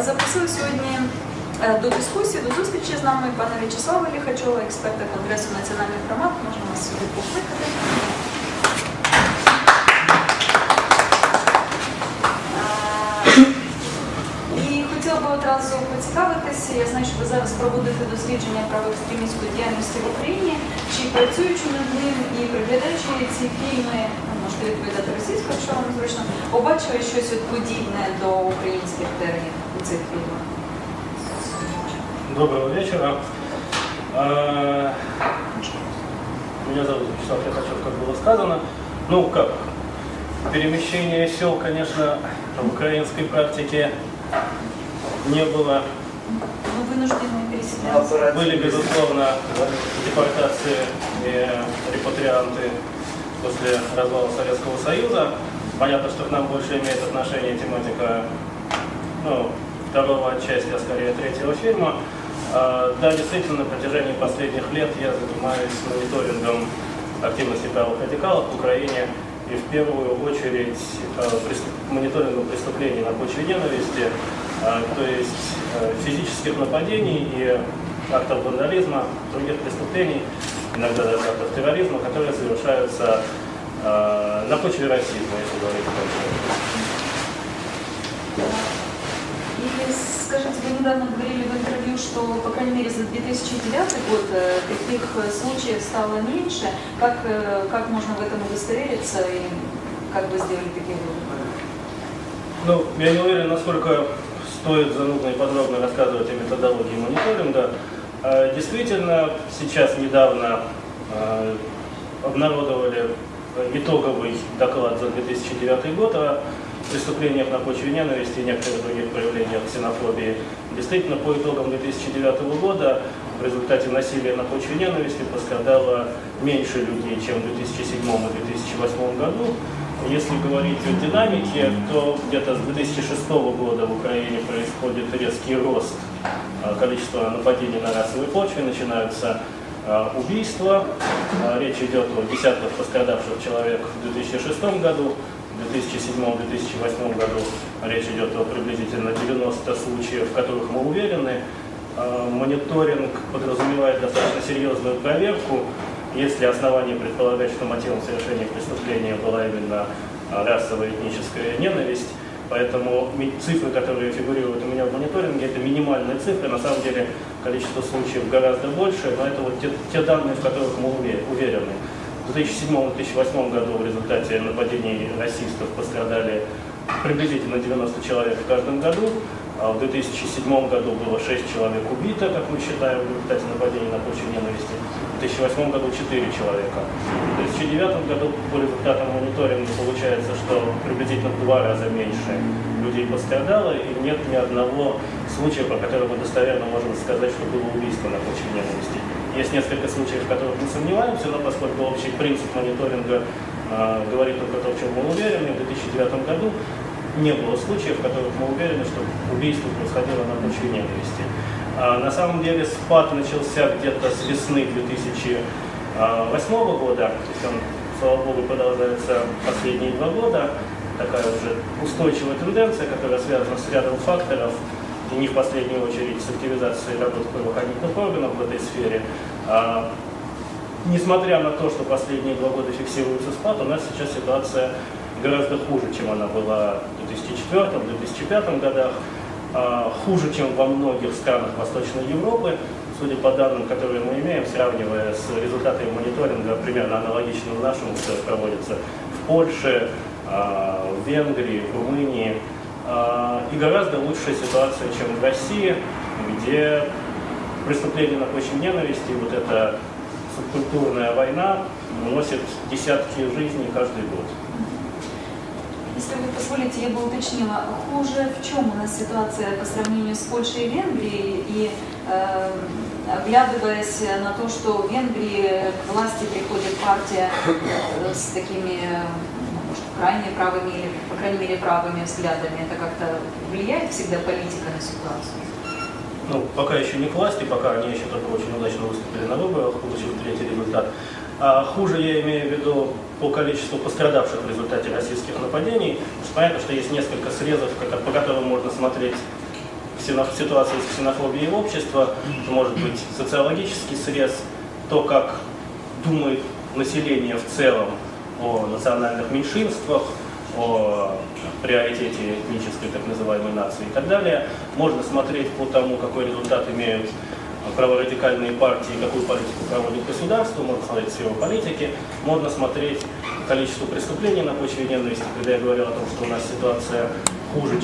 запросили сьогодні е, до дискусії, до зустрічі з нами пана В'ячеслава Ліхачова, експерта Конгресу національних громад. Можна вас сюди покликати. Е, І хотіла би одразу поцікавитися, я знаю, що ви зараз проводите дослідження правоекстремістської діяльності в Україні, чи працюючи над ним і приглядаючи ці фільми, ну, можете відповідати російською, якщо вам зручно, побачили щось от подібне до українських термінів у цих фільмах? Доброго вечера. А, Меня зовут Вячеслав Лихачев, как было сказано. Ну как, перемещение сел, конечно, в украинской практике не было. Ну, вынуждены переселяться. были, безусловно, депортации и репатрианты после развала Советского Союза. Понятно, что к нам больше имеет отношение тематика ну, второго отчасти, а скорее третьего фильма. Да, действительно, на протяжении последних лет я занимаюсь мониторингом активности правых радикалов в Украине и в первую очередь мониторингом преступлений на почве ненависти, то есть э, физических нападений и актов вандализма, других преступлений, иногда даже актов терроризма, которые совершаются а, на почве расизма, если говорить точно. И скажите, вы недавно говорили в интервью, что, по крайней мере, за 2009 год э, таких э, случаев стало меньше. Как, как можно в этом удостовериться и как вы сделали такие выводы? Ну, я не уверен, насколько стоит занудно и подробно рассказывать о методологии мониторинга. Э, Действительно, сейчас недавно э, обнародовали итоговый доклад за 2009 год о преступлениях на почве ненависти и некоторых других проявлениях ксенофобии. Действительно, по итогам 2009 года в результате насилия на почве ненависти пострадало меньше людей, чем в 2007 и 2008 году. Если говорить о динамике, то где-то с 2006 года в Украине происходит резкий рост а, количества нападений на расовой почве, начинаются а, убийства. А, Речь идет о десятках пострадавших человек в 2006 году, в 2007-2008 году речь идет о приблизительно 90 случаев, в которых мы уверены. Мониторинг подразумевает достаточно серьезную проверку, есть ли основания предполагать, что мотивом совершения преступления была именно а, расовая этническая ненависть. Поэтому цифры, которые фигурируют у меня в мониторинге, это минимальные цифры. На самом деле количество случаев гораздо больше, но это вот те, те данные, в которых мы уве- уверены. В 2007-2008 году в результате нападений расистов пострадали приблизительно 90 человек в каждом году. А в 2007 году было 6 человек убито, как мы считаем, в результате нападений на почве ненависти. В 2008 году 4 человека. В 2009 году по результатам мониторинга получается, что приблизительно в два раза меньше людей пострадало, и нет ни одного случая, по которому достоверно можем сказать, что было убийство на почве ненависти. Есть несколько случаев, в которых мы сомневаемся, но поскольку общий принцип мониторинга а, говорит только то, в чем мы уверены, в 2009 году не было случаев, в которых мы уверены, что убийство происходило на почве ненависти. А, на самом деле спад начался где-то с весны 2008 года, то есть он, слава богу, продолжается последние два года. Такая уже устойчивая тенденция, которая связана с рядом факторов, и не в последнюю очередь с активизацией работы правоохранительных органов в этой сфере. А, Несмотря на то, что последние два года фиксируется спад, у нас сейчас ситуация гораздо хуже, чем она была в 2004-2005 годах, а, хуже, чем во многих странах Восточной Европы. Судя по данным, которые мы имеем, сравнивая с результатами мониторинга, примерно аналогичным нашему, который проводится в Польше, а, в Венгрии, в Румынии, а, и гораздо лучшая ситуация, чем в России, где преступления на почве ненависти, вот эта субкультурная война уносит десятки жизней каждый год. Если вы позволите, я бы уточнила, хуже в чем у нас ситуация по сравнению с Польшей и Венгрией, и э, на то, что в Венгрии к власти приходит партия э, с такими, э, ну, может, крайне правыми или, по крайней мере, правыми взглядами, это как-то влияет всегда политика на ситуацию? Ну, пока еще не к власти, пока они еще только очень удачно выступили на выборах, получив третий результат. А хуже я имею в виду по количеству пострадавших в результате российских нападений. Понятно, что есть несколько срезов, по которым можно смотреть ситуации с ксенофобией общества, это может быть социологический срез, то, как думает население в целом о национальных меньшинствах, о приоритете этнической так называемой нации и так далее. Можно смотреть по тому, какой результат имеют праворадикальные партии, какую политику проводит государство, можно смотреть сферу политики, можно смотреть количество преступлений на почве ненависти, когда я говорил о том, что у нас ситуация хуже,